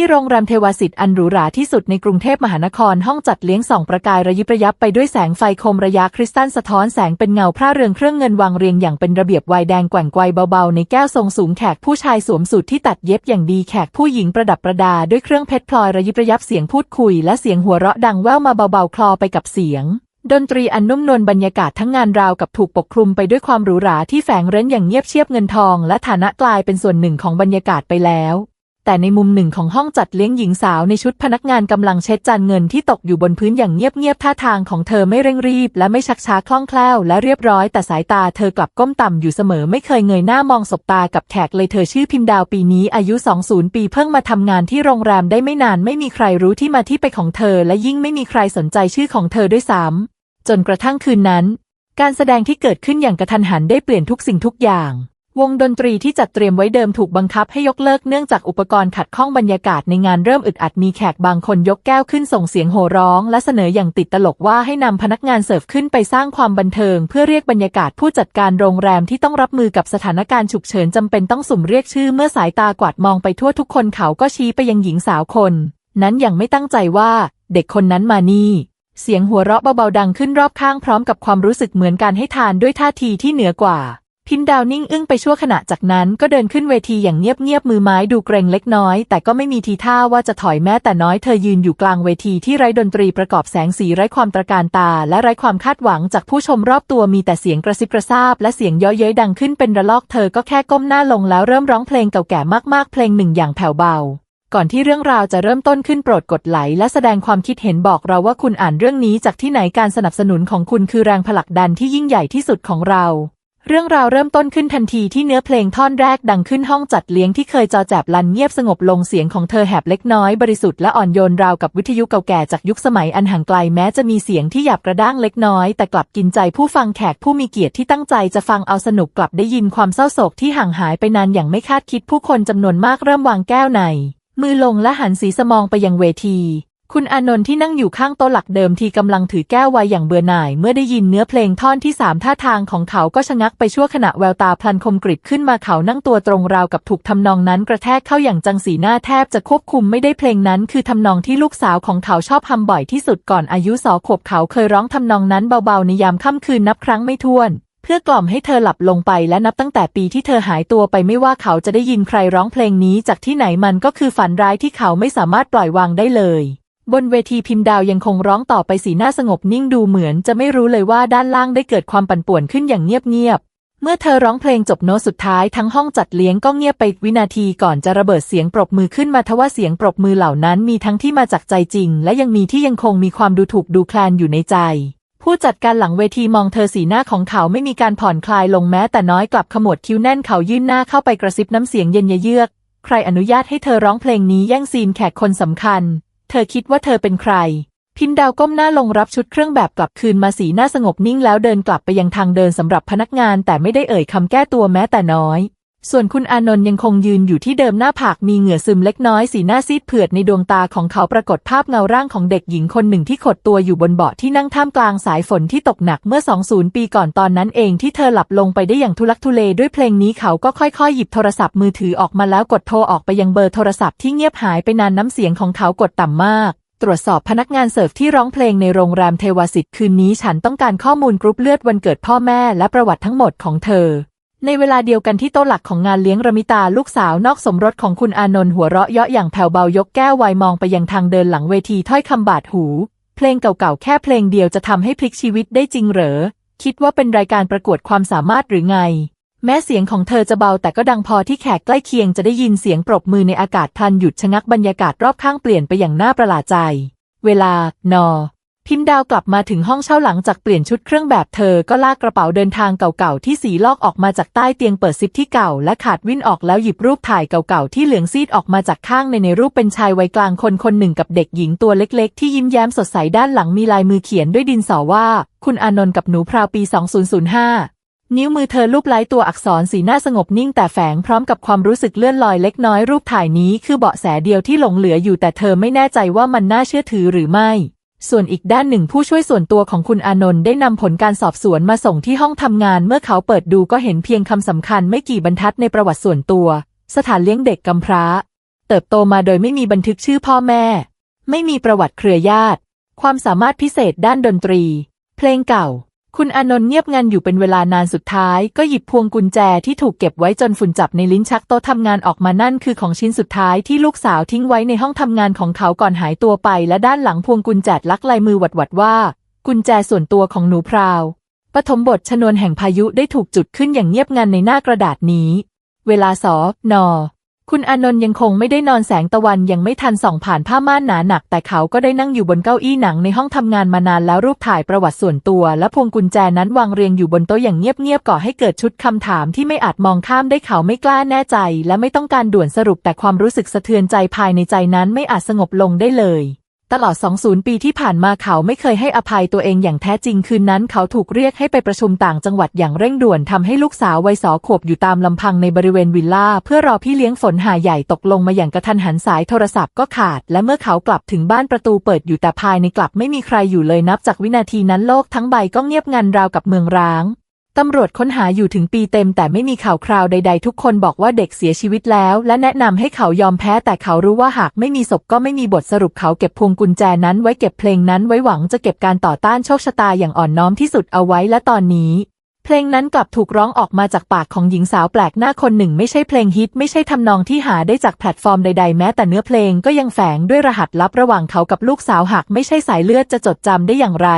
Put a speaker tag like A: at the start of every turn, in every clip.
A: ที่โรงแรมเทวาสิทธิ์อันหรูหราที่สุดในกรุงเทพมหานครห้องจัดเลี้ยงส่องประกายระยิบระยับไปด้วยแสงไฟโคมระยะคริสตัลสะท้อนแสงเป็นเงาพระเรืองเครื่องเงินวางเรียงอย่างเป็นระเบียบวน์แดงแกว่งไกวเบาๆ ในแก้วทรงสูงแขกผู้ชายสวมสูทที่ตัดเย็บอย่างดีแขกผู้หญิงประดับประดาด้วยเครื่องเพชรพลอยระยิบระยับเสียงพูดคุย และเสียงหัวเราะดังแว่วมาเบาๆคลอไปกับเสียงดนตรีอันนุ่มนวลบรรยากาศทั้งงานราวกับถูกปกคลุมไปด้วยความหรูหราที่แฝงเร้นอย่างเงียบเชียบเงินทอง และฐานะกลายเป็นส่วนหนึ่งของบรรยากาศไปแล้ว แต่ในมุมหนึ่งของห้องจัดเลี้ยงหญิงสาวในชุดพนักงานกำลังเช็ดจานเงินที่ตกอยู่บนพื้นอย่างเงียบๆท่าทางของเธอไม่เร่งรีบ และไม่ชักช้าคล่องแคล่วและเรียบร้อย แต่สายตาเธอกลับก้มต่ำอยู่เสมอไม่เคยเงยหน้ามองสบตากับแขกเลยเธอชื่อพิมพ์ดาวปีนี้อายุ 20 ปีเพิ่งมาทำงานที่โรงแรมได้ไม่นานไม่มีใครรู้ที่มาที่ไปของเธอ และยิ่งไม่มีใครสนใจชื่อของเธอด้วยซ้ำจนกระทั่งคืนนั้น การแสดงที่เกิดขึ้นอย่างกระทันหันได้เปลี่ยนทุกสิ่งทุกอย่าง วงดนตรีที่จัดเตรียมไว้เดิมถูกบังคับให้ยกเลิกเนื่องจากอุปกรณ์ขัดข้องบรรยากาศในงานเริ่มอึดอัดมีแขกบางคนยกแก้วขึ้นส่งเสียงโห่ร้อง และเสนออย่างติดตลกว่าให้นำพนักงานเสิร์ฟขึ้นไปสร้างความบันเทิง เพื่อเรียกบรรยากาศผู้จัดการโรงแรมที่ต้องรับมือกับสถานการณ์ฉุกเฉินจำเป็นต้องสุ่มเรียกชื่อเมื่อสายตากวาดมองไปทั่วทุกคนเขาก็ชี้ไปยังหญิงสาวคน นั้นอยังไม่ตั้งใจว่า เด็กคนนั้นมานี่เสียงหัวเราะเบาๆดังขึ้นรอบข้างพร้อมกับความรู้สึกเหมือนการให้ทานด้วยท่าทีที่เหนือกว่า พิมพ์ดาวนิ่งอึ้งไปชั่วขณะจากนั้นก็เดินขึ้นเวทีอย่างเงียบๆมือไม้ดูเกรงเล็กน้อย แต่ก็ไม่มีทีท่าว่าจะถอยแม้แต่น้อยเธอยืนอยู่กลางเวทีที่ไร้ดนตรีประกอบแสงสีไร้ความตระการตา และไร้ความคาดหวังจากผู้ชมรอบตัวมีแต่เสียงกระซิบกระซาบ และเสียงย้อเย้ยดังขึ้นเป็นระลอกเธอก็แค่ก้มหน้าลงแล้วเริ่มร้องเพลงเก่าแก่มากๆ เพลงหนึ่งอย่างแผ่วเบาก่อนที่เรื่องราวจะเริ่มต้นขึ้นโปรดกดไลค์และแสดงความคิดเห็นบอกเราว่าคุณอ่านเรื่องนี้จากที่ไหนการสนับสนุนของคุณคือแรงผลักดันที่ยิ่งใหญ่ที่สุดของเรา เรื่องราวเริ่มต้นขึ้นทันทีที่เนื้อเพลงท่อนแรกดังขึ้นห้องจัดเลี้ยงที่เคยจอแจบลันเงียบสงบลงเสียงของเธอแหบเล็กน้อยบริสุทธิ์และอ่อนโยนราวกับวิทยุเก่าแก่จากยุคสมัยอันห่างไกลแม้จะมีเสียงที่หยาบกระด้างเล็กน้อย แต่กลับกินใจผู้ฟังแขกผู้มีเกียรติที่ตั้งใจจะฟังเอาสนุกกลับได้ยินความเศร้าโศกที่ห่างหายไปนานอย่างไม่คาดคิดผู้คนจำนวนมากเริ่มวางแก้วในมือลงและหันสีสมองไปยังเวที คุณอานนท์ที่นั่งอยู่ข้างโต๊ะหลักเดิมทีกำลังถือแก้วไว้อย่างเบื่อหน่าย เมื่อได้ยินเนื้อเพลงท่อนที่สามท่าทางของเขาก็ชะงักไปชั่วขณะแววตาพลันคมกริบขึ้นมาเขานั่งตัวตรงราวกับถูกทำนองนั้นกระแทกเข้าอย่างจังสีหน้าแทบจะควบคุมไม่ได้เพลงนั้น คือทำนองที่ลูกสาวของเขาชอบทำบ่อยที่สุดก่อนอายุสอขวบเขาเคยร้องทำนองนั้นเบาๆในยามค่ำคืนนับครั้งไม่ถ้วนเพื่อกล่อมให้เธอหลับลงไปและนับตั้งแต่ปีที่เธอหายตัวไปไม่ว่าเขาจะได้ยินใครร้องเพลงนี้จากที่ไหนมันก็คือฝันร้ายที่เขาไม่สามารถปล่อยวางได้เลย บนเวทีพิมพ์ดาวยังคงร้องต่อไปสีหน้าสงบนิ่งดูเหมือนจะไม่รู้เลยว่าด้านล่างได้เกิดความปั่นป่วนขึ้นอย่างเงียบๆ เมื่อเธอร้องเพลงจบโน้ตสุดท้ายทั้งห้องจัดเลี้ยงก็เงียบไปวินาทีก่อนจะระเบิดเสียงปรบมือขึ้นมาทว่าเสียงปรบมือเหล่านั้นมีทั้งที่มาจากใจจริง และยังมีที่ยังคงมีความดูถูกดูแคลนอยู่ในใจ ผู้จัดการหลังเวทีมองเธอสีหน้าของเขาไม่มีการผ่อนคลายลงแม้แต่น้อยกลับขมวดคิ้วแน่นเขายื่นหน้าเข้าไปกระซิบน้ำเสียงเย็นเยือก ใครอนุญาตให้เธอร้องเพลงนี้แย่งซีนแขกคนสำคัญ เธอคิดว่าเธอเป็นใคร พิมดาวก้มหน้าลงรับชุดเครื่องแบบกลับคืนมาสีหน้าสงบนิ่งแล้วเดินกลับไปยังทางเดินสำหรับพนักงานแต่ไม่ได้เอ่ยคำแก้ตัวแม้แต่น้อย ส่วนคุณอานนท์ยังคงยืนอยู่ที่เดิมหน้าผากมีเหงื่อซึมเล็กน้อยสีหน้าซีดเผือดในดวงตาของเขาปรากฏภาพเงาร่างของเด็กหญิงคนหนึ่งที่ขดตัวอยู่บนเบาะที่นั่งท่ามกลางสายฝนที่ตกหนักเมื่อ 20 ปีก่อนตอนนั้นเองที่เธอหลับลงไปได้อย่างทุลักทุเลด้วยเพลงนี้เขาก็ค่อยๆ หยิบโทรศัพท์มือถือออกมาแล้วกดโทรออกไปยังเบอร์โทรศัพท์ที่เงียบหายไปนานน้ำเสียงของเขากดต่ำมากตรวจสอบพนักงานเสิร์ฟที่ร้องเพลงในโรงแรมเทวสิทธิ์คืนนี้ฉันต้องการข้อมูลกรุ๊ปเลือดวันเกิดพ่อแม่และประวัติทั้งหมดของเธอ ในเวลาเดียวกันที่โต๊ะหลักของงานเลี้ยงระมิตาลูกสาวนอกสมรสของคุณอานนท์หัวเราะเยาะอย่างแผ่วเบายกแก้ววน์มองไปยังทางเดินหลังเวทีถ้อยคำบาดหู เพลงเก่าๆแค่เพลงเดียวจะทำให้พลิกชีวิตได้จริงเหรอ คิดว่าเป็นรายการประกวดความสามารถหรือไง แม้เสียงของเธอจะเบาแต่ก็ดังพอที่แขกใกล้เคียงจะได้ยินเสียงปรบมือในอากาศพลันหยุดชะงักบรรยากาศรอบข้างเปลี่ยนไปอย่างน่าประหลาดใจ เวลานอ พิมพ์ดาวกลับมาถึงห้องเช่าหลังจากเปลี่ยนชุดเครื่องแบบเธอก็ลากกระเป๋าเดินทางเก่าๆที่สีลอกออกมาจากใต้เตียงเปิดซิปที่เก่าและขาดวิ่นออกแล้วหยิบรูปถ่ายเก่าๆที่เหลืองซีดออกมาจากข้างในในรูปเป็นชายวัยกลางคนคนหนึ่งกับเด็กหญิงตัวเล็กๆ ที่ยิ้มแย้มสดใสด้านหลังมีลายมือเขียนด้วยดินสอว่า คุณอานนท์กับหนูพราวปี 2005นิ้วมือเธอลูบไล้ตัวอักษรสีหน้าสงบนิ่งแต่แฝงพร้อมกับความรู้สึกเลื่อนลอยเล็กน้อยรูปถ่ายนี้คือเบาะแสเดียวที่หลงเหลืออยู่แต่เธอไม่แน่ใจว่ามันน่าเชื่อถือหรือไม่ ส่วนอีกด้านหนึ่งผู้ช่วยส่วนตัวของคุณอานนท์ได้นำผลการสอบสวนมาส่งที่ห้องทำงาน เมื่อเขาเปิดดูก็เห็นเพียงคำสำคัญไม่กี่บรรทัดในประวัติส่วนตัว สถานเลี้ยงเด็กกำพร้า เติบโตมาโดยไม่มีบันทึกชื่อพ่อแม่ ไม่มีประวัติเครือญาติ ความสามารถพิเศษด้านดนตรี เพลงเก่า คุณอนนท์เงียบงันอยู่เป็นเวลานานสุดท้าย ก็หยิบพวงกุญแจที่ถูกเก็บไว้จนฝุ่นจับในลิ้นชักโต๊ะทำงานออกมานั่นคือของชิ้นสุดท้ายที่ลูกสาวทิ้งไว้ในห้องทำงานของเขาก่อนหายตัวไป และด้านหลังพวงกุญแจลักลายมือหวัดๆว่า กุญแจส่วนตัวของหนูพราวปฐมบทชนวนแห่งพายุได้ถูกจุดขึ้นอย่างเงียบงันในหน้ากระดาษนี้ เวลาสอนอ คุณอานนท์ยังคงไม่ได้นอนแสงตะวันยังไม่ทันส่องผ่านผ้าม่านหนาหนัก แต่เขาก็ได้นั่งอยู่บนเก้าอี้หนังในห้องทำงานมานานแล้วรูปถ่ายประวัติส่วนตัว และพวงกุญแจนั้นวางเรียงอยู่บนโต๊ะอย่างเงียบๆก่อให้เกิดชุดคำถามที่ไม่อาจมองข้ามได้เขาไม่กล้าแน่ใจ และไม่ต้องการด่วนสรุปแต่ความรู้สึกสะเทือนใจภายในใจนั้นไม่อาจสงบลงได้เลย ตลอด 20 ปีที่ผ่านมาเขาไม่เคยให้อภัยตัวเองอย่างแท้จริงคืนนั้นเขาถูกเรียกให้ไปประชุมต่างจังหวัดอย่างเร่งด่วนทำให้ลูกสาววัยสอขวบอยู่ตามลำพังในบริเวณวิลล่าเพื่อรอพี่เลี้ยงฝนหาใหญ่ตกลงมาอย่างกระทันหันสายโทรศัพท์ก็ขาด และเมื่อเขากลับถึงบ้านประตูเปิดอยู่แต่ภายในกลับไม่มีใครอยู่เลยนับจากวินาทีนั้นโลกทั้งใบก็เงียบงันราวกับเมืองร้าง ตำรวจค้นหาอยู่ถึงปีเต็มแต่ไม่มีข่าวคราวใด ๆ ทุกคนบอกว่าเด็กเสียชีวิตแล้ว และแนะนำให้เขายอมแพ้แต่เขารู้ว่าหากไม่มีศพก็ไม่มีบทสรุปเขาเก็บพวงกุญแจนั้นไว้เก็บเพลงนั้นไว้หวังจะเก็บการต่อต้านโชคชะตาอย่างอ่อนน้อมที่สุดเอาไว้และตอนนี้ เพลงนั้นกลับถูกร้องออกมาจากปากของหญิงสาวแปลกหน้าคนหนึ่ง ไม่ใช่เพลงฮิตไม่ใช่ทำนองที่หาได้จากแพลตฟอร์มใด ๆ แม้แต่เนื้อเพลงก็ยังแฝงด้วยรหัสลับระหว่างเขากับลูกสาวหากไม่ใช่สายเลือดจะจดจำได้อย่างไร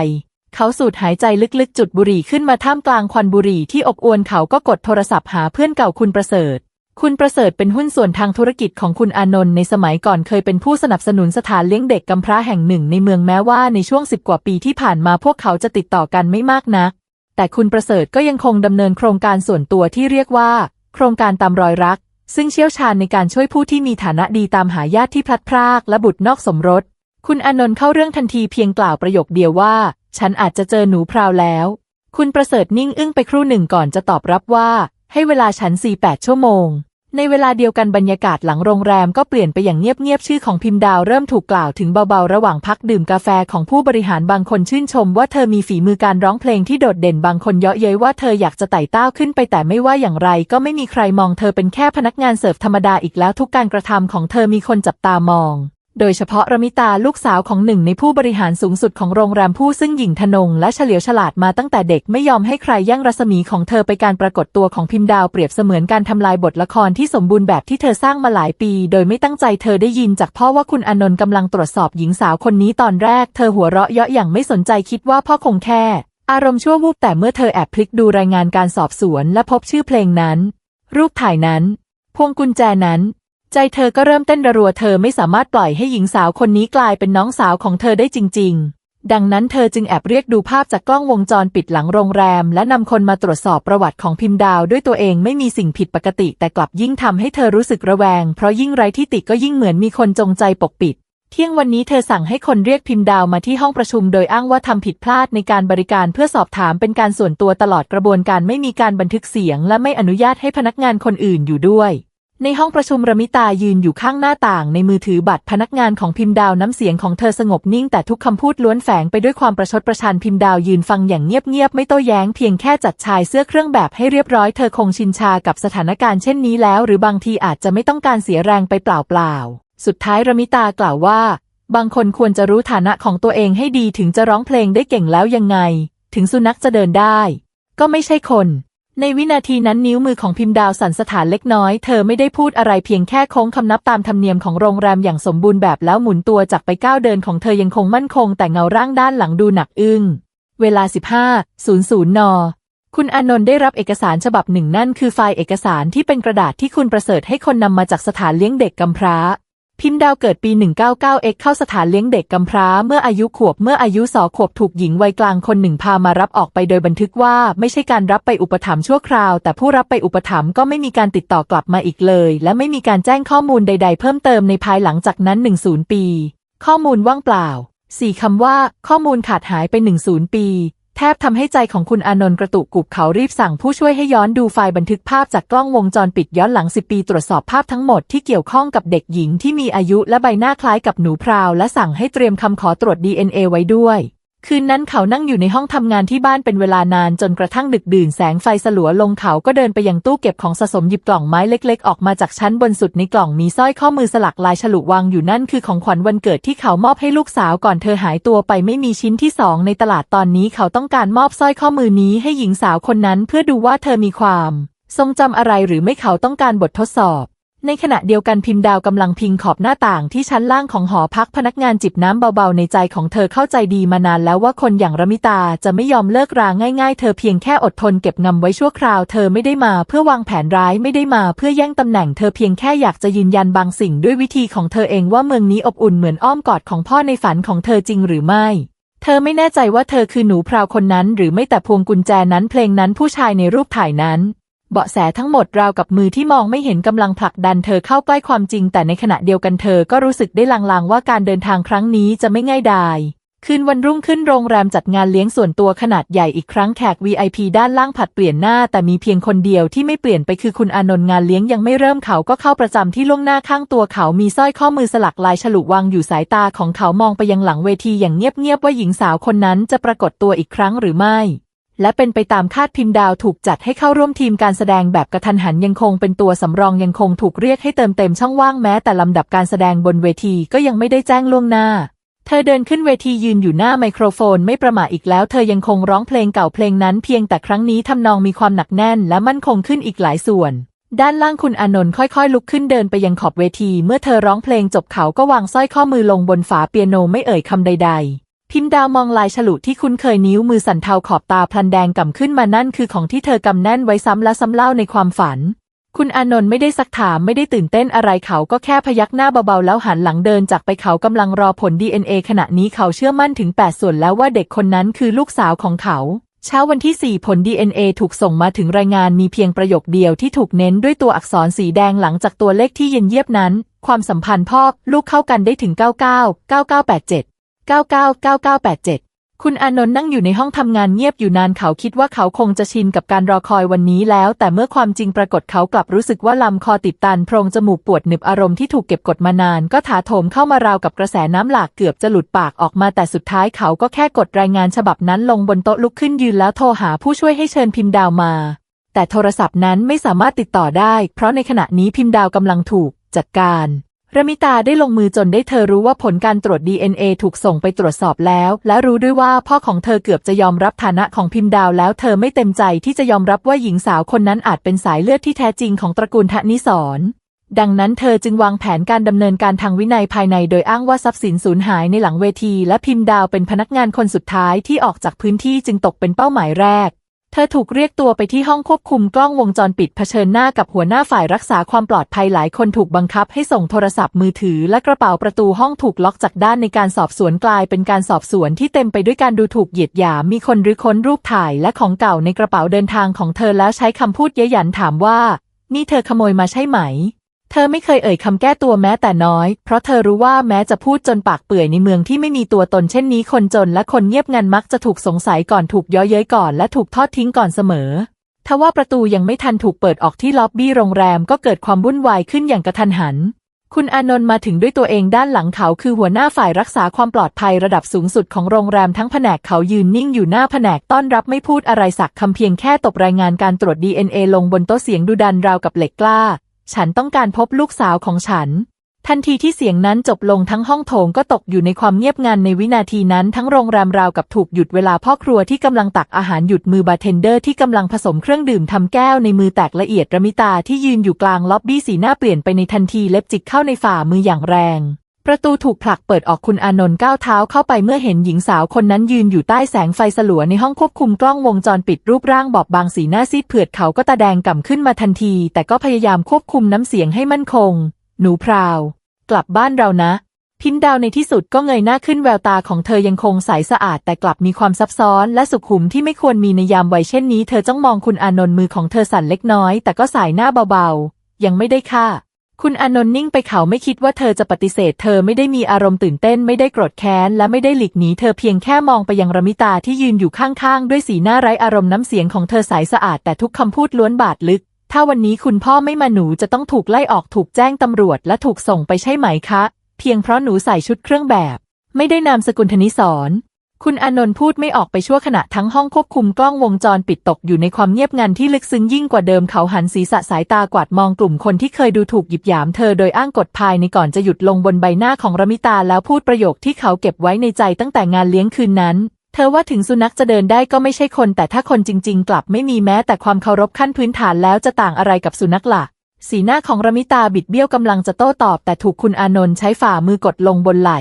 A: เขาสูดหายใจลึกๆ จุดบุหรี่ขึ้นมาท่ามกลางควันบุหรี่ที่อบอวลเขาก็กดโทรศัพท์หาเพื่อนเก่าคุณประเสริฐ คุณประเสริฐเป็นหุ้นส่วนทางธุรกิจของคุณอานนท์ในสมัยก่อนเคยเป็นผู้สนับสนุนสถานเลี้ยงเด็กกำพร้าแห่งหนึ่งในเมืองแม้ว่าในช่วงสิบกว่าปีที่ผ่านมาพวกเขาจะติดต่อกันไม่มากนัก แต่คุณประเสริฐก็ยังคงดำเนินโครงการส่วนตัวที่เรียกว่า โครงการตามรอยรัก ซึ่งเชี่ยวชาญในการช่วยผู้ที่มีฐานะดีตามหาญาติที่พลัดพรากและบุตรนอกสมรส คุณอานนท์เข้าเรื่องทันทีเพียงกล่าวประโยคเดียวว่า ฉันอาจจะเจอหนูพราวแล้ว คุณประเสริฐนิ่งอึ้งไปครู่หนึ่งก่อนจะตอบรับว่า ให้เวลาฉัน 48 ชั่วโมง ในเวลาเดียวกันบรรยากาศหลังโรงแรมก็เปลี่ยนไปอย่างเงียบๆชื่อของพิมพ์ดาวเริ่มถูกกล่าวถึงเบาๆ ระหว่างพักดื่มกาแฟของผู้บริหารบางคนชื่นชม ว่าเธอมีฝีมือการร้องเพลงที่โดดเด่นบางคนเยาะเย้ยว่าเธออยากจะไต่เต้าขึ้นไปแต่ไม่ว่าอย่างไร ก็ไม่มีใครมองเธอเป็นแค่พนักงานเสิร์ฟธรรมดาอีกแล้วทุกการกระทำของเธอมีคนจับตามอง โดยเฉพาะรมิตาลูกสาวของหนึ่งในผู้บริหารสูงสุดของโรงแรมผู้ซึ่งหญิงทนงและเฉลียวฉลาดมาตั้งแต่เด็กไม่ยอมให้ใครแย่งรัศมีของเธอไปการปรากฏตัวของพิมพ์ดาวเปรียบเสมือนการทำลายบทละครที่สมบูรณ์แบบที่เธอสร้างมาหลายปี โดยไม่ตั้งใจเธอได้ยินจากพ่อว่าคุณอนนท์กำลังตรวจสอบหญิงสาวคนนี้ตอนแรกเธอหัวเราะเยาะอย่างไม่สนใจคิดว่าพ่อคงแค่ อารมณ์ชั่ววูบแต่เมื่อเธอแอบพลิกดูรายงานการสอบสวน และพบชื่อเพลงนั้น รูปถ่ายนั้น พวงกุญแจนั้น ใจเธอก็เริ่มเต้นระรัวเธอไม่สามารถปล่อยให้หญิงสาวคนนี้กลายเป็นน้องสาวของเธอได้จริง ๆ ดังนั้นเธอจึงแอบเรียกดูภาพจากกล้องวงจรปิดหลังโรงแรม และนำคนมาตรวจสอบประวัติของพิมพ์ดาวด้วยตัวเองไม่มีสิ่งผิดปกติ แต่กลับยิ่งทำให้เธอรู้สึกระแวง เพราะยิ่งไร้ที่ติก็ยิ่งเหมือนมีคนจงใจปกปิดเที่ยงวันนี้เธอสั่งให้คนเรียกพิมพ์ดาวมาที่ห้องประชุมโดยอ้างว่าทำผิดพลาดในการบริการเพื่อสอบถามเป็นการส่วนตัวตลอดกระบวนการไม่มีการบันทึกเสียง และไม่อนุญาตให้พนักงานคนอื่นอยู่ด้วย ในห้องประชุมรมิตายืนอยู่ข้างหน้าต่างในมือถือบัตรพนักงานของพิมพ์ดาวน้ำเสียงของเธอสงบนิ่งแต่ทุกคำพูดล้วนแฝงไปด้วยความประชดประชันพิมพ์ดาวยืนฟังอย่างเงียบๆไม่โต้แย้งเพียงแค่จัดชายเสื้อเครื่องแบบให้เรียบร้อยเธอคงชินชากับสถานการณ์เช่นนี้แล้วหรือบางทีอาจจะไม่ต้องการเสียแรงไปเปล่าๆสุดท้ายรมิตากล่าวว่า บางคนควรจะรู้ฐานะของตัวเองให้ดีถึงจะร้องเพลงได้เก่งแล้วยังไง ถึงสุนัขจะเดินได้ ก็ไม่ใช่คน ในวินาทีนั้นนิ้วมือของพิมพ์ดาวสั่นสถานเล็กน้อย เธอไม่ได้พูดอะไรเพียงแค่โค้งคำนับตามธรรมเนียมของโรงแรมอย่างสมบูรณ์แบบแล้วหมุนตัวจากไปก้าวเดินของเธอยังคงมั่นคง แต่เงาร่างด้านหลังดูหนักอึ้ง เวลา 15.00 น คุณอนนท์ได้รับเอกสารฉบับหนึ่งนั่นคือไฟล์เอกสารที่เป็นกระดาษที่คุณประเสริฐให้คนนำมาจากสถานเลี้ยงเด็กกำพร้า พิมพ์ดาวเกิดปี 199x เข้าสถานเลี้ยงเด็กกำพร้าเมื่ออายุขวบเมื่ออายุสอขวบถูกหญิงวัยกลางคนหนึ่งพามารับออกไปโดยบันทึกว่าไม่ใช่การรับไปอุปถัมภ์ชั่วคราว แต่ผู้รับไปอุปถัมภ์ก็ไม่มีการติดต่อกลับมาอีกเลย และไม่มีการแจ้งข้อมูลใด ๆ เพิ่มเติมในภายหลังจากนั้น 10 ปี ข้อมูลว่างเปล่าสี่คำว่า ข้อมูลขาดหายไป 10 ปี ทบทำให้ใจของคุณอานนท์กระตุกกุบเขารีบสั่งผู้ช่วยให้ย้อนดูไฟล์บันทึกภาพจากกล้องวงจรปิดย้อนหลัง 10 ปีตรวจสอบภาพทั้งหมดที่เกี่ยวข้องกับเด็กหญิงที่มีอายุและใบหน้าคล้ายกับหนูพราว และสั่งให้เตรียมคำขอตรวจ DNA ไว้ด้วย คืนนั้นเขานั่งอยู่ในห้องทำงานที่บ้านเป็นเวลานานจนกระทั่งดึกดื่นแสงไฟสลัวลงเขาก็เดินไปยังตู้เก็บของสะสมหยิบกล่องไม้เล็กๆ ออกมาจากชั้นบนสุดในกล่องมีสร้อยข้อมือสลักลายฉลุวางอยู่นั่นคือของขวัญวันเกิดที่เขามอบให้ลูกสาวก่อนเธอหายตัวไปไม่มีชิ้นที่สองในตลาดตอนนี้เขาต้องการมอบสร้อยข้อมือนี้ให้หญิงสาวคนนั้นเพื่อดูว่าเธอมีความ ทรงจำอะไรหรือไม่เขาต้องการบททดสอบ ในขณะเดียวกันพิมพ์ดาวกำลังพิงขอบหน้าต่างที่ชั้นล่างของหอพักพนักงานจิบน้ำเบาๆในใจของเธอเข้าใจดีมานานแล้วว่าคนอย่างรมิตาจะไม่ยอมเลิกราง่ายๆ เธอเพียงแค่อดทนเก็บงำไว้ชั่วคราว เธอไม่ได้มาเพื่อวางแผนร้ายไม่ได้มาเพื่อแย่งตำแหน่งเธอเพียงแค่อยากจะยืนยันบางสิ่งด้วยวิธีของเธอเองว่าเมืองนี้อบอุ่นเหมือนอ้อมกอดของพ่อในฝันของเธอจริงหรือไม่เธอไม่แน่ใจว่าเธอคือหนูพราวคนนั้นหรือไม่แต่พวงกุญแจนั้นเพลงนั้นผู้ชายในรูปถ่ายนั้น เบาะแสทั้งหมดราวกับมือที่มองไม่เห็นกำลังผลักดันเธอเข้าใกล้ความจริง แต่ในขณะเดียวกันเธอก็รู้สึกได้ลางๆว่าการเดินทางครั้งนี้จะไม่ง่ายดายคืนวันรุ่งขึ้นโรงแรมจัดงานเลี้ยงส่วนตัวขนาดใหญ่อีกครั้งแขก VIP ด้านล่างผัดเปลี่ยนหน้า แต่มีเพียงคนเดียวที่ไม่เปลี่ยนไปคือคุณอานนท์งานเลี้ยงยังไม่เริ่มเขาก็เข้าประจำที่ล่วงหน้าข้างตัวเขามีสร้อยข้อมือสลักลายฉลุวางอยู่สายตาของเขามองไปยังหลังเวทีอย่างเงียบๆว่าหญิงสาวคนนั้นจะปรากฏตัวอีกครั้งหรือไม่ และเป็นไปตามคาดพิมพ์ดาวถูกจัดให้เข้าร่วมทีมการแสดงแบบกระทันหันยังคงเป็นตัวสำรองยังคงถูกเรียกให้เติมเต็มช่องว่างแม้แต่ลำดับการแสดงบนเวทีก็ยังไม่ได้แจ้งล่วงหน้า เธอเดินขึ้นเวทียืนอยู่หน้าไมโครโฟนไม่ประมาทอีกแล้ว เธอยังคงร้องเพลงเก่าเพลงนั้นเพียงแต่ครั้งนี้ทำนองมีความหนักแน่นและมั่นคงขึ้นอีกหลายส่วน ด้านล่างคุณอนนท์ค่อยๆ ลุกขึ้นเดินไปยังขอบเวที เมื่อเธอร้องเพลงจบเขาก็วางสร้อยข้อมือลงบนฝาเปียโนไม่เอ่ยคำใด ๆ พิมพ์ดาวมองลายฉลุที่คุ้นเคยนิ้วมือสั่นเทาขอบตาพลันแดงก่ำขึ้นมานั่นคือของที่เธอกำแน่นไว้ซ้ำและซ้ำเล่าในความฝัน คุณอานนท์ไม่ได้ซักถามไม่ได้ตื่นเต้นอะไรเขาก็แค่พยักหน้าเบาๆแล้วหันหลังเดินจากไปเขากำลังรอผล DNA ขณะนี้เขาเชื่อมั่นถึง 8 ส่วนแล้วว่าเด็กคนนั้นคือลูกสาวของเขา เช้าวันที่ 4 ผล DNA ถูกส่งมาถึงรายงานมีเพียงประโยคเดียวที่ถูกเน้นด้วยตัวอักษรสีแดงหลังจากตัวเลขที่เย็นเยียบนั้น ความสัมพันธ์พ่อลูกเข้ากันได้ถึง 99 9987 999987 คุณอานนท์นั่งอยู่ในห้องทำงานเงียบอยู่นานเขาคิดว่าเขาคงจะชินกับการรอคอยวันนี้แล้ว แต่เมื่อความจริงปรากฏเขากลับรู้สึกว่าลำคอติดตันโพรงจมูกปวดหนึบอารมณ์ที่ถูกเก็บกดมานานก็ถาโถมเข้ามาราวกับกระแสน้ำหลากเกือบจะหลุดปากออกมาแต่สุดท้ายเขาก็แค่กดรายงานฉบับนั้นลงบนโต๊ะลุกขึ้นยืนแล้วโทรหาผู้ช่วยให้เชิญพิมพ์ดาวมา แต่โทรศัพท์นั้นไม่สามารถติดต่อได้ เพราะในขณะนี้พิมพ์ดาวกำลังถูกจัดการ ระมิตาได้ลงมือจนได้เธอรู้ว่าผลการตรวจ DNA ถูกส่งไปตรวจสอบแล้ว และรู้ด้วยว่าพ่อของเธอเกือบจะยอมรับฐานะของพิมพ์ดาวแล้วเธอไม่เต็มใจที่จะยอมรับว่าหญิงสาวคนนั้นอาจเป็นสายเลือดที่แท้จริงของตระกูลทนิสรดังนั้นเธอจึงวางแผนการดำเนินการทางวินัยภายในโดยอ้างว่าทรัพย์สินสูญหายในหลังเวที และพิมพ์ดาวเป็นพนักงานคนสุดท้ายที่ออกจากพื้นที่จึงตกเป็นเป้าหมายแรก เธอถูกเรียกตัวไปที่ห้องควบคุมกล้องวงจรปิดเผชิญหน้ากับหัวหน้าฝ่ายรักษาความปลอดภัยหลายคนถูกบังคับให้ส่งโทรศัพท์มือถือและกระเป๋าประตูห้องถูกล็อกจากด้านในการสอบสวนกลายเป็นการสอบสวนที่เต็มไปด้วยการดูถูกเหยียดหยามมีคนรื้อค้นรูปถ่ายและของเก่าในกระเป๋าเดินทางของเธอแล้วใช้คำพูดเย้ยหยันถามว่า นี่เธอขโมยมาใช่ไหม เธอไม่เคยเอ่ยคำแก้ตัวแม้แต่น้อย เพราะเธอรู้ว่าแม้จะพูดจนปากเปื่อยในเมืองที่ไม่มีตัวตนเช่นนี้คนจนและคนเงียบงันมักจะถูกสงสัยก่อนถูกย้อเย้ยก่อนและถูกทอดทิ้งก่อนเสมอทว่าประตูยังไม่ทันถูกเปิดออกที่ล็อบบี้โรงแรมก็เกิดความวุ่นวายขึ้นอย่างกระทันหัน คุณอานนท์มาถึงด้วยตัวเองด้านหลังเขาคือหัวหน้าฝ่ายรักษาความปลอดภัยระดับสูงสุดของโรงแรมทั้งแผนกเขายืนนิ่งอยู่หน้าแผนกต้อนรับไม่พูดอะไรสักคำเพียงแค่ตบรายงานการตรวจ DNA ลงบนโต๊ะเสียงดุดันราวกับเหล็กกล้า ฉันต้องการพบลูกสาวของฉัน ทันทีที่เสียงนั้นจบลงทั้งห้องโถงก็ตกอยู่ในความเงียบงันในวินาทีนั้นทั้งโรงแรมราวกับถูกหยุดเวลาพ่อครัวที่กำลังตักอาหารหยุดมือบาร์เทนเดอร์ที่กำลังผสมเครื่องดื่มทำแก้วในมือแตกละเอียดระมิตาที่ยืนอยู่กลางล็อบบี้สีหน้าเปลี่ยนไปในทันทีเล็บจิกเข้าในฝ่ามืออย่างแรง ประตูถูกผลักเปิดออกคุณอานนท์ก้าวเท้าเข้าไปเมื่อเห็นหญิงสาวคนนั้นยืนอยู่ใต้แสงไฟสลัวในห้องควบคุมกล้องวงจรปิดรูปร่างบอบบางสีหน้าซีดเผือดเขาก็ตาแดงก่ำขึ้นมาทันที แต่ก็พยายามควบคุมน้ำเสียงให้มั่นคง หนูพราว กลับบ้านเรานะ พิมพ์ดาวในที่สุดก็เงยหน้าขึ้นแววตาของเธอยังคงใสสะอาด แต่กลับมีความซับซ้อน และสุขุมที่ไม่ควรมีในยามวัยเช่นนี้ เธอจ้องมองคุณอานนท์มือของเธอสั่นเล็กน้อย แต่ก็สายหน้าเบาๆ ยังไม่ได้ค่ะ คุณอนนท์นิ่งไปเขาไม่คิดว่าเธอจะปฏิเสธ เธอไม่ได้มีอารมณ์ตื่นเต้นไม่ได้โกรธแค้น และไม่ได้หลีกหนีเธอเพียงแค่มองไปยังรมิตาที่ยืนอยู่ข้างๆ ด้วยสีหน้าไร้อารมณ์น้ำเสียงของเธอใสสะอาดแต่ทุกคำพูดล้วนบาดลึก ถ้าวันนี้คุณพ่อไม่มาหนูจะต้องถูกไล่ออกถูกแจ้งตำรวจ และถูกส่งไปใช่ไหมคะ เพียงเพราะหนูใส่ชุดเครื่องแบบ ไม่ได้นามสกุลธนิสร คุณอนนท์พูดไม่ออกไปชั่วขณะทั้งห้องควบคุมกล้องวงจรปิดตกอยู่ในความเงียบงันที่ลึกซึ้งยิ่งกว่าเดิมเขาหันศีรษะสายตากวาดมองกลุ่มคนที่เคยดูถูกหยิบยามเธอโดยอ้างกฎภายในก่อนจะหยุดลงบนใบหน้าของรมิตาแล้วพูดประโยคที่เขาเก็บไว้ในใจตั้งแต่งานเลี้ยงคืนนั้น เธอว่าถึงสุนัขจะเดินได้ก็ไม่ใช่คน แต่ถ้าคนจริง ๆ กลับไม่มีแม้แต่ความเคารพขั้นพื้นฐานแล้วจะต่างอะไรกับสุนัขล่ะสีหน้าของรมิตาบิดเบี้ยวกำลังจะโต้ตอบ แต่ถูกคุณอานนท์ใช้ฝ่ามือกดลงบนไหล่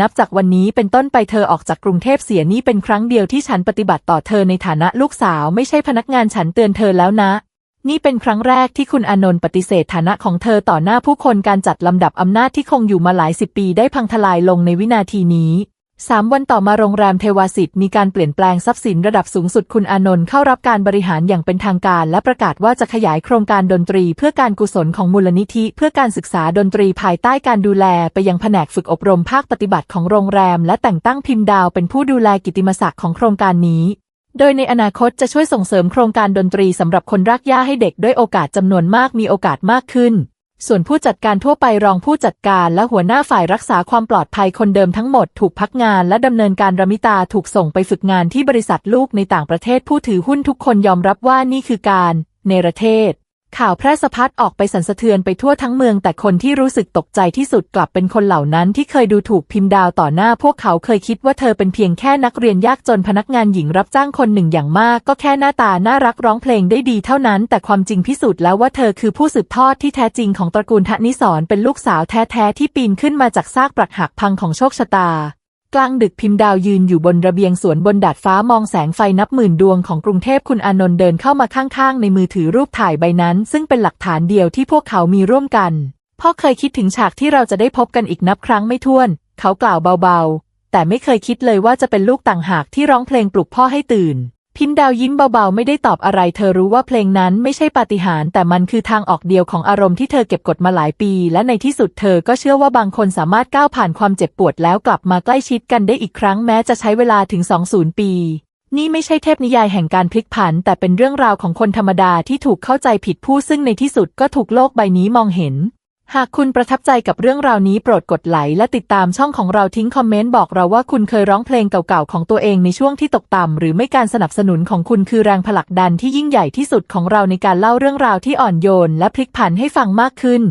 A: นับจากวันนี้เป็นต้นไปเธอออกจากกรุงเทพเสียนี่เป็นครั้งเดียวที่ฉันปฏิบัติต่อเธอในฐานะลูกสาวไม่ใช่พนักงานฉันเตือนเธอแล้วนะ นี่เป็นครั้งแรกที่คุณอนนท์ปฏิเสธฐานะของเธอต่อหน้าผู้คนการจัดลำดับอำนาจที่คงอยู่มาหลายสิบปีได้พังทลายลงในวินาทีนี้ สามวันต่อมาโรงแรมเทวาสิทธิ์มีการเปลี่ยนแปลงทรัพย์สินระดับสูงสุดคุณอานนท์เข้ารับการบริหารอย่างเป็นทางการ และประกาศว่าจะขยายโครงการดนตรีเพื่อการกุศลของมูลนิธิ เพื่อการศึกษาดนตรีภายใต้การดูแลไปยังแผนกฝึกอบรมภาคปฏิบัติของโรงแรม และแต่งตั้งพิมพ์ดาวเป็นผู้ดูแลกิตติมศักดิ์ของโครงการนี้ โดยในอนาคตจะช่วยส่งเสริมโครงการดนตรีสำหรับคนรักย่าให้เด็กด้วยโอกาสจำนวนมากมีโอกาสมากขึ้น ส่วนผู้จัดการทั่วไปรองผู้จัดการและหัวหน้าฝ่ายรักษาความปลอดภัยคนเดิมทั้งหมดถูกพักงานและดำเนินการรมิตาถูกส่งไปฝึกงานที่บริษัทลูกในต่างประเทศผู้ถือหุ้นทุกคนยอมรับว่านี่คือการ เนรเทศ ข่าวแพร่สะพัดออกไปสั่นสะเทือนไปทั่วทั้งเมือง แต่คนที่รู้สึกตกใจที่สุดกลับเป็นคนเหล่านั้นที่เคยดูถูกพิมพ์ดาวต่อหน้า พวกเขาเคยคิดว่าเธอเป็นเพียงแค่นักเรียนยากจนพนักงานหญิงรับจ้างคนหนึ่งอย่างมาก ก็แค่หน้าตาน่ารักร้องเพลงได้ดีเท่านั้น แต่ความจริงพิสูจน์แล้วว่าเธอคือผู้สืบทอดที่แท้จริงของตระกูลทนิสรเป็นลูกสาวแท้ๆที่ปีนขึ้นมาจากซากปรักหักพังของโชคชะตา กลางดึกพิมพ์ดาวยืนอยู่บนระเบียงสวนบนดาดฟ้ามองแสงไฟนับหมื่นดวงของกรุงเทพคุณอานนท์เดินเข้ามาข้างๆ ในมือถือรูปถ่ายใบนั้น ซึ่งเป็นหลักฐานเดียวที่พวกเขามีร่วมกันพ่อเคยคิดถึงฉากที่เราจะได้พบกันอีกนับครั้งไม่ถ้วน เขากล่าวเบาๆ แต่ไม่เคยคิดเลยว่าจะเป็นลูกต่างหากที่ร้องเพลงปลุกพ่อให้ตื่น พิมพ์ดาวยิ้มเบาๆ ไม่ได้ตอบอะไร เธอรู้ว่าเพลงนั้นไม่ใช่ปาฏิหาริย์แต่มันคือทางออกเดียวของอารมณ์ที่เธอเก็บกดมาหลายปี และในที่สุดเธอก็เชื่อว่าบางคนสามารถก้าวผ่านความเจ็บปวดแล้วกลับมาใกล้ชิดกันได้อีกครั้งแม้จะใช้เวลาถึง 20 ปี นี่ไม่ใช่เทพนิยายแห่งการพลิกผัน แต่เป็นเรื่องราวของคนธรรมดาที่ถูกเข้าใจผิดผู้ซึ่งในที่สุดก็ถูกโลกใบนี้มองเห็น หากคุณประทับใจกับเรื่องราวนี้โปรดกดไลค์และติดตามช่องของเราทิ้งคอมเมนต์บอกเราว่าคุณเคยร้องเพลงเก่าๆของตัวเองในช่วงที่ตกต่ำหรือไม่การสนับสนุนของคุณคือแรงผลักดันที่ยิ่งใหญ่ที่สุดของเราในการเล่าเรื่องราวที่อ่อนโยนและพลิกผันให้ฟังมากขึ้น